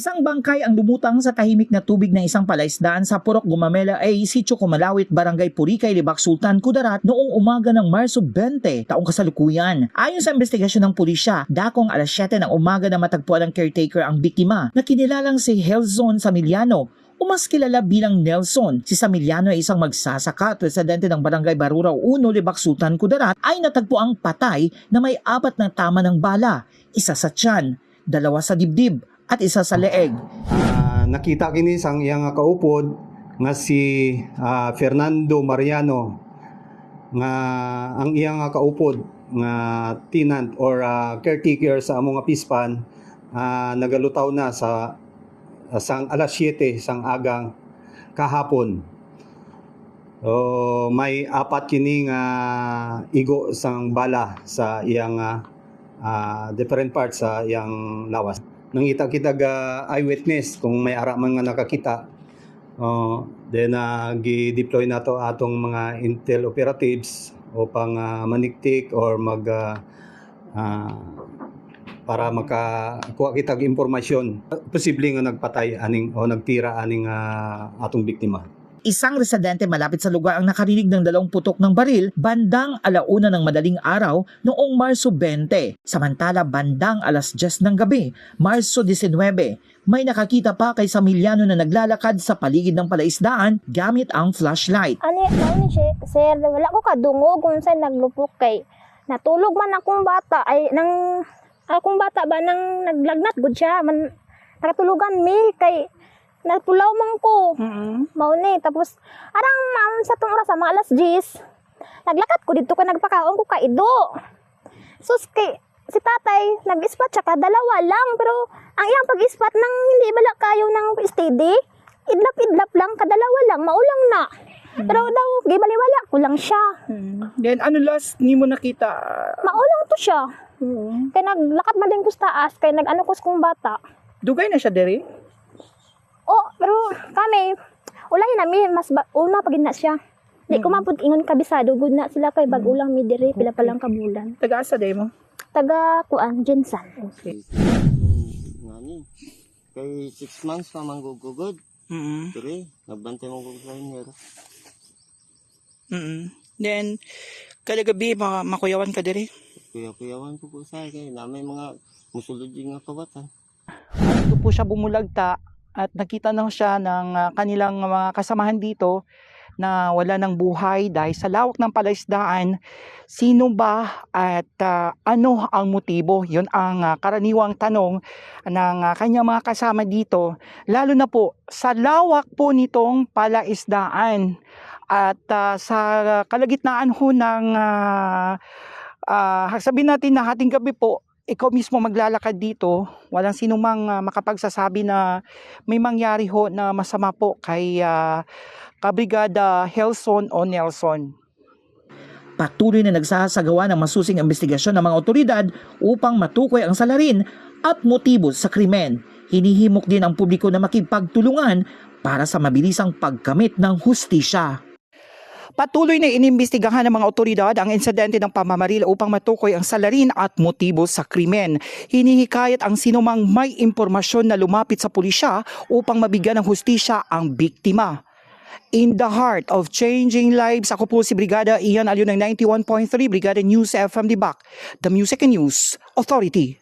Isang bangkay ang lumutang sa tahimik na tubig ng isang palaisdaan sa Purok Gumamela ay Sitio Kumalawit, Barangay Purikay, Libak Sultan, Kudarat noong umaga ng Marso 20 taong kasalukuyan. Ayon sa investigasyon ng pulisya, dakong alas 7 ng umaga na matagpuan ng caretaker ang biktima na kinilalang si Helzon Samiliano o mas kilala bilang Nelson. Si Samiliano ay isang magsasaka at residente ng Barangay Barurao 1, Libak Sultan, Kudarat ay natagpo ang patay na may apat na tama ng bala, isa sa tiyan, dalawa sa dibdib at isa sa leeg. Ah, nakita kini sang iyang kaupod nga si ah, Fernando Mariano nga ang iyang kaupod nga tenant or ah, caretaker sa among pispan ah, nagalutaw na sa sang alas 7 sang agang kahapon. O may apat kini nga igo sang bala sa iyang ah, ah, different parts sa iyang lawas nangita kita ga eyewitness kung may ara man nga nakakita uh, then uh, gi-deploy nato atong mga intel operatives upang uh, maniktik or mag uh, uh, para makakuha kita og impormasyon. Posible nga nagpatay aning o nagtira aning uh, atong biktima Isang residente malapit sa lugar ang nakarinig ng dalawang putok ng baril bandang alauna ng madaling araw noong Marso 20. Samantala bandang alas 10 ng gabi, Marso 19, may nakakita pa kay Samiliano na naglalakad sa paligid ng palaisdaan gamit ang flashlight. Ani, ano siya, sir, wala ko kadungog kung saan naglupok kay natulog man akong bata ay nang akong bata ba nang naglagnat gud siya man nakatulugan mi kay napulaw man ko. Mao ni tapos arang maon sa tong oras mga alas 10. Naglakad ko dito ko nagpakaon ko kaido. Sus kay si tatay nag-ispat siya dalawa lang pero ang iyang pag-ispat nang hindi bala kayo ng steady idlap-idlap lang kadalawa lang maulang na pero daw gibaliwala ko lang siya Then ano last ni mo nakita? maulang to siya kay naglakad man din ko sa taas kay nag-ano ko sa kong bata Dugay na siya dere? Pero kami ulahin nami mas ba, una pag na siya di ko mapud ingon kabisado good na sila kay bag ulang mi diri pila pa lang kabulan Taga-asa day mo? taga kuan Jensan Okay. Ngani. Kay 6 months pa manggugugod. Mm Dire, nagbantay mo ko sa inyo. Mm Then, kada gabi, ma makuyawan ka diri. Kuya-kuyawan ko po sa kay na may mga musulod nga kawatan. Ito po siya bumulagta at nakita nang siya ng ah, kanilang mga kasamahan dito na wala ng buhay dahil sa lawak ng palaisdaan. Sino ba at ah, ano ang motibo? Yun ang ah, karaniwang tanong ng ah, kanyang mga kasama dito. Lalo na po sa lawak po nitong palaisdaan at ah, sa kalagitnaan ho ng uh, sabihin natin na hating gabi po ikaw mismo maglalakad dito, walang sinumang uh, makapagsasabi na may mangyari ho na masama po kay uh, Kabrigada Helson o Nelson. Patuloy na nagsasagawa ng masusing investigasyon ng mga otoridad upang matukoy ang salarin at motibo sa krimen. Hinihimok din ang publiko na makipagtulungan para sa mabilisang pagkamit ng hustisya. Patuloy na inimbestigahan ng mga otoridad ang insidente ng pamamaril upang matukoy ang salarin at motibo sa krimen. Hinihikayat ang sinumang may impormasyon na lumapit sa pulisya upang mabigyan ng hustisya ang biktima. In the heart of changing lives, ako po si Brigada Ian Alio ng 91.3 Brigada News FM Dibak, the Music and News Authority.